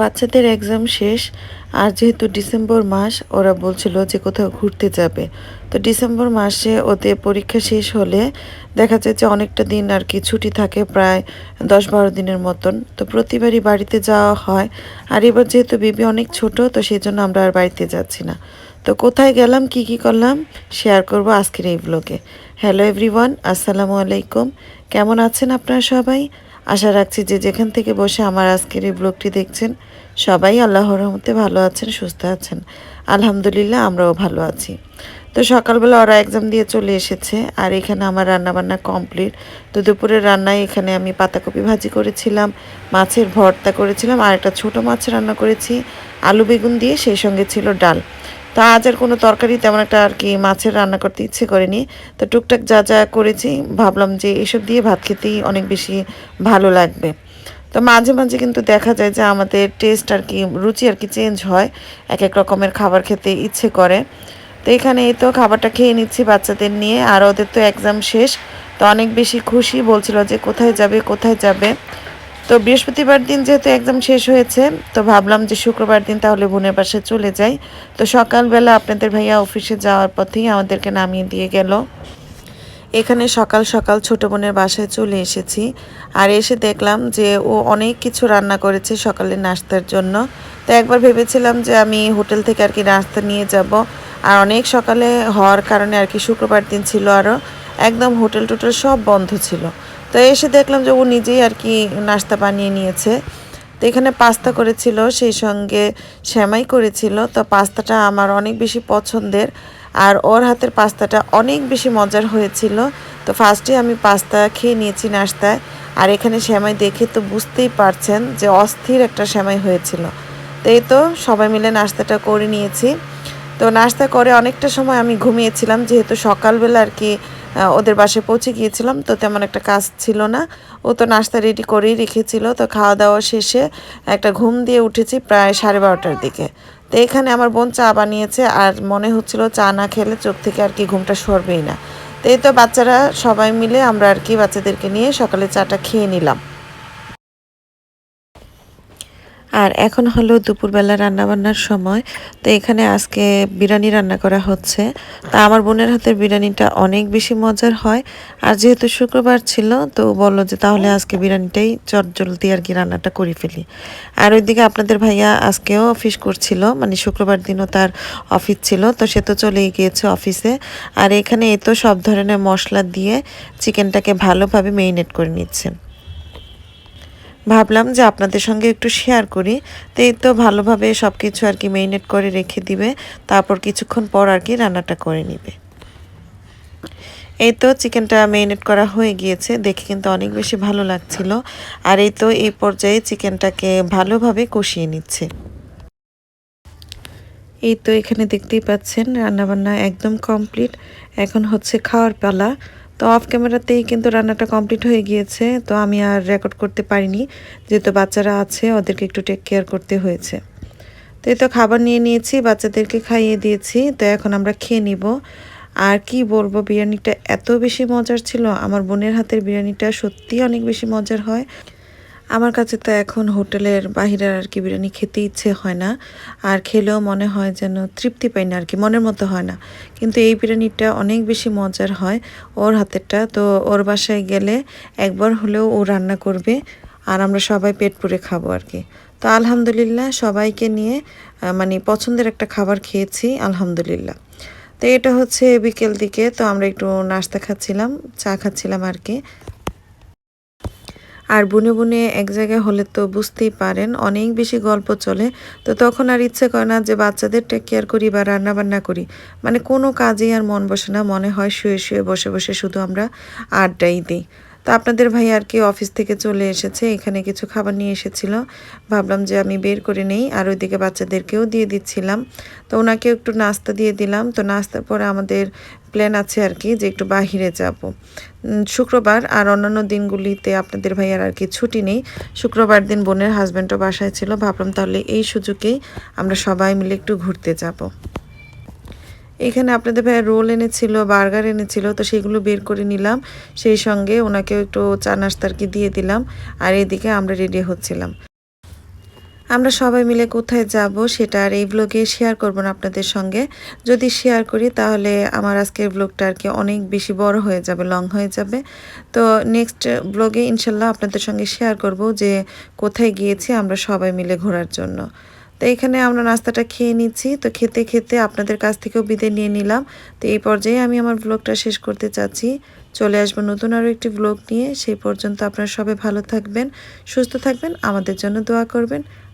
বাচ্চাদের এক্সাম শেষ, আর যেহেতু ডিসেম্বর মাস, ওরা বলছিল যে কোথাও ঘুরতে যাবে। তো ডিসেম্বর মাসে ওদের পরীক্ষা শেষ হলে দেখা যায় যে অনেকটা দিন আর কি ছুটি থাকে, প্রায় দশ বারো দিনের মতন। তো প্রতিবারই বাড়িতে যাওয়া হয়। আর এবার যেহেতু বেবি অনেক ছোট, তো সেই জন্য আমরা আর বাড়িতে যাচ্ছি না। তো কোথায় গেলাম, কি কি করলাম শেয়ার করব আজকের এই ব্লগে হ্যালো এভরিওয়ান আসসালামু আলাইকুম। কেমন আছেন আপনারা সবাই? আশা রাখছি যে যেখান থেকে বসে আমার আজকের এই ব্লগটি দেখছেন, সবাই আল্লাহর রহমতে ভালো আছেন, সুস্থ আছেন। আলহামদুলিল্লাহ আমরাও ভালো আছি। তো সকালবেলা ওরা এক্সাম দিয়ে চলে এসেছে আর এখানে আমার রান্নাবান্না কমপ্লিট তো দুপুরের রান্নায় এখানে আমি পাতাকপি ভাজি করেছিলাম, মাছের ভর্তা করেছিলাম আর একটা ছোটো মাছ রান্না করেছি, আলু বেগুন দিয়ে, সেই সঙ্গে ছিল ডাল। তো আজ আর কোনো তরকারি তেমন একটা আর কি মাছের রান্না করতে ইচ্ছে করেনি। তো টুকটাক যা যা করেছি, ভাবলাম যে এসব দিয়ে ভাত খেতেই অনেক বেশি ভালো লাগবে। তো মাঝে মাঝে কিন্তু দেখা যায় যে আমাদের টেস্ট আর কি, রুচি আর কি চেঞ্জ হয়। এক এক রকমের খাবার খেতে ইচ্ছে করে। তো এখানে এই তো খাবারটা খেয়ে নিচ্ছি বাচ্চাদের নিয়ে, আর ওদের তো এক্সাম শেষ। তো অনেক বেশি খুশি বলছিল যে কোথায় যাবে কোথায় যাবে। তো বৃহস্পতিবার দিন যেহেতু একদম শেষ হয়েছে, তো ভাবলাম যে শুক্রবার দিন তাহলে বোনের বাসায় চলে যাই। তো সকালবেলা আপনাদের ভাইয়া অফিসে যাওয়ার পথেই আমাদেরকে নামিয়ে দিয়ে গেল। এখানে সকাল সকাল ছোট বোনের বাসায় চলে এসেছি। আর এসে দেখলাম যে ও অনেক কিছু রান্না করেছে সকালের নাস্তার জন্য। তো একবার ভেবেছিলাম যে আমি হোটেল থেকে আর কি নাস্তা নিয়ে যাব। আর অনেক সকালে হওয়ার কারণে আর কি শুক্রবার দিন ছিল আরও একদম হোটেল টোটেল সব বন্ধ ছিল। তো এসে দেখলাম যে ও নিজেই আর কি নাস্তা বানিয়ে নিয়েছে। তো এখানে পাস্তা করেছিল, সেই সঙ্গে শ্যামাই করেছিল। তো পাস্তাটা আমার অনেক বেশি পছন্দের। আর ওর হাতের পাস্তাটা অনেক বেশি মজার হয়েছিল। তো ফার্স্টে আমি পাস্তা খেয়ে নিয়েছি নাস্তায়। আর এখানে শ্যামাই দেখে তো বুঝতেই পারছেন যে অস্থির একটা শ্যামাই হয়েছিল। তো এই তো সবাই মিলে নাস্তাটা করে নিয়েছি। তো নাস্তা করে অনেকটা সময় আমি ঘুমিয়েছিলাম, যেহেতু সকালবেলা আর কি ওদের বাসে পৌঁছে গিয়েছিলাম, তো তেমন একটা কাজ ছিল না। ও তো নাস্তা রেডি করেই রেখেছিল, তো খাওয়া দাওয়া শেষে একটা ঘুম দিয়ে উঠেছি প্রায় সাড়ে বারোটার দিকে। তো এখানে আমার বোন চা বানিয়েছে আর মনে হচ্ছিল চা না খেলে চোখ থেকে আর কি ঘুমটা সরবেই না। তো এই তো বাচ্চারা সবাই মিলে আমরা আর কি বাচ্চাদেরকে নিয়ে সকালে চাটা খেয়ে নিলাম। আর এখন হলো দুপুরবেলা রান্নাবান্নার সময়, তো এখানে আজকে বিরিয়ানি রান্না করা হচ্ছে। তা আমার বোনের হাতের বিরিয়ানিটা অনেক বেশি মজার হয়। আর যেহেতু শুক্রবার ছিল, তো বলল যে তাহলে আজকে বিরিয়ানিটাই চটজলদি আর কি রান্নাটা করে ফেলি। আর ওইদিকে আপনাদের ভাইয়া আজকেও অফিস করছিল মানে শুক্রবার দিনও তার অফিস ছিল, তো সে তো চলেই গিয়েছে অফিসে। আর এখানে এ তো সব ধরনের মশলা দিয়ে চিকেনটাকে ভালোভাবে মেরিনেট করে নিচ্ছেন ভাবলাম যে আপনাদের সঙ্গে একটু শেয়ার করি। তো এই তো ভালোভাবে সব কিছু আর কি মেরিনেট করে রেখে দিবে। তারপর কিছুক্ষণ পর আর কি রান্নাটা করে নিবে। এই তো চিকেনটা মেরিনেট করা হয়ে গিয়েছে। দেখে কিন্তু অনেক বেশি ভালো লাগছিল। আর এই তো এই পর্যায়ে চিকেনটাকে ভালোভাবে কষিয়ে নিচ্ছে। এই তো এখানে দেখতেই পাচ্ছেন, রান্নাবান্না একদম কমপ্লিট এখন হচ্ছে খাওয়ার পালা। তো অফ ক্যামেরাতেই কিন্তু রান্নাটা কমপ্লিট হয়ে গিয়েছে। তো আমি আর রেকর্ড করতে পারিনি, যেহেতু বাচ্চারা আছে, ওদেরকে একটু টেক কেয়ার করতে হয়েছে। তো এই তো খাবার নিয়ে নিয়েছি, বাচ্চাদেরকে খাইয়ে দিয়েছি। তো এখন আমরা খেয়ে নিব। আর কি বলব, বিরিয়ানিটা এত বেশি মজার ছিল, আমার বোনের হাতের বিরিয়ানিটা সত্যি অনেক বেশি মজার হয়। আমার কাছে তো এখন হোটেলের বাহিরের আর কি বিরিয়ানি খেতে ইচ্ছে হয় না। আর খেলেও মনে হয় যেন তৃপ্তি পাই না আর কি, মনের মতো হয় না। কিন্তু এই বিরিয়ানিটা অনেক বেশি মজার হয় ওর হাতেরটা। তো ওর বাসায় গেলে একবার হলেও ও রান্না করবে আর আমরা সবাই পেট পুরে খাব আর কি। তো আলহামদুলিল্লাহ সবাইকে নিয়ে মানে পছন্দের একটা খাবার খেয়েছি, আলহামদুলিল্লাহ। তো এটা হচ্ছে বিকেল দিকে, তো আমরা একটু নাস্তা খাচ্ছিলাম, চা খাচ্ছিলাম আর কি। আর বুনে বুনে এক জায়গায় হলে তো বুঝতেই পারেন, অনেক বেশি গল্প চলে। তো তখন আর ইচ্ছে করে না যে বাচ্চাদের টেক কেয়ার করি বা রান্না বান্না করি। মানে কোনো কাজেই আর মন বসে না, মনে হয় শুয়ে শুয়ে বসে বসে শুধু আমরা আড্ডাই দিই। তো আপনাদের ভাই আর কি অফিস থেকে চলে এসেছে, এখানে কিছু খাবার নিয়ে এসেছিল। ভাবলাম যে আমি বের করে নেই, আর ওইদিকে বাচ্চাদেরকেও দিয়ে দিচ্ছিলাম। তো ওনাকে একটু নাস্তা দিয়ে দিলাম। তো নাস্তার পরে আমাদের প্ল্যান আছে আর কি যে একটু বাহিরে যাব। শুক্রবার আর অন্যান্য দিনগুলিতে আপনাদের ভাইয়ার আর কি ছুটি নেই। শুক্রবার দিন বোনের হাজব্যান্ডও বাসায় ছিল। ভাবলাম তাহলে এই সুযোগেই আমরা সবাই মিলে একটু ঘুরতে যাব। এখানে আপনাদের ভাইয়া রোল এনেছিল, বার্গার এনেছিল, তো সেগুলো বের করে নিলাম। সেই সঙ্গে ওনাকেও একটু চা নাস্তা আর কি দিয়ে দিলাম। আর এদিকে আমরা রেডি হচ্ছিলাম। আমরা সবাই মিলে কোথায় যাব সেটা আর এই ব্লগে শেয়ার করব না আপনাদের সঙ্গে। যদি শেয়ার করি তাহলে আমার আজকের ব্লগটা আর কি অনেক বেশি বড় হয়ে যাবে লং হয়ে যাবে। তো নেক্সট ব্লগে ইনশাল্লাহ আপনাদের সঙ্গে শেয়ার করব যে কোথায় গিয়েছি আমরা সবাই মিলে ঘোরার জন্য। তো এখানে আমরা নাস্তাটা খেয়ে নিচ্ছি। তো খেতে খেতে আপনাদের কাছ থেকেও বিদায় নিয়ে নিলাম। তো এই পর্যায়ে আমি আমার ব্লগটা শেষ করতে চাচ্ছি। চলে আসব নতুন আরও একটি ব্লগ নিয়ে। সেই পর্যন্ত আপনারা সবাই ভালো থাকবেন, সুস্থ থাকবেন, আমাদের জন্য দোয়া করবেন।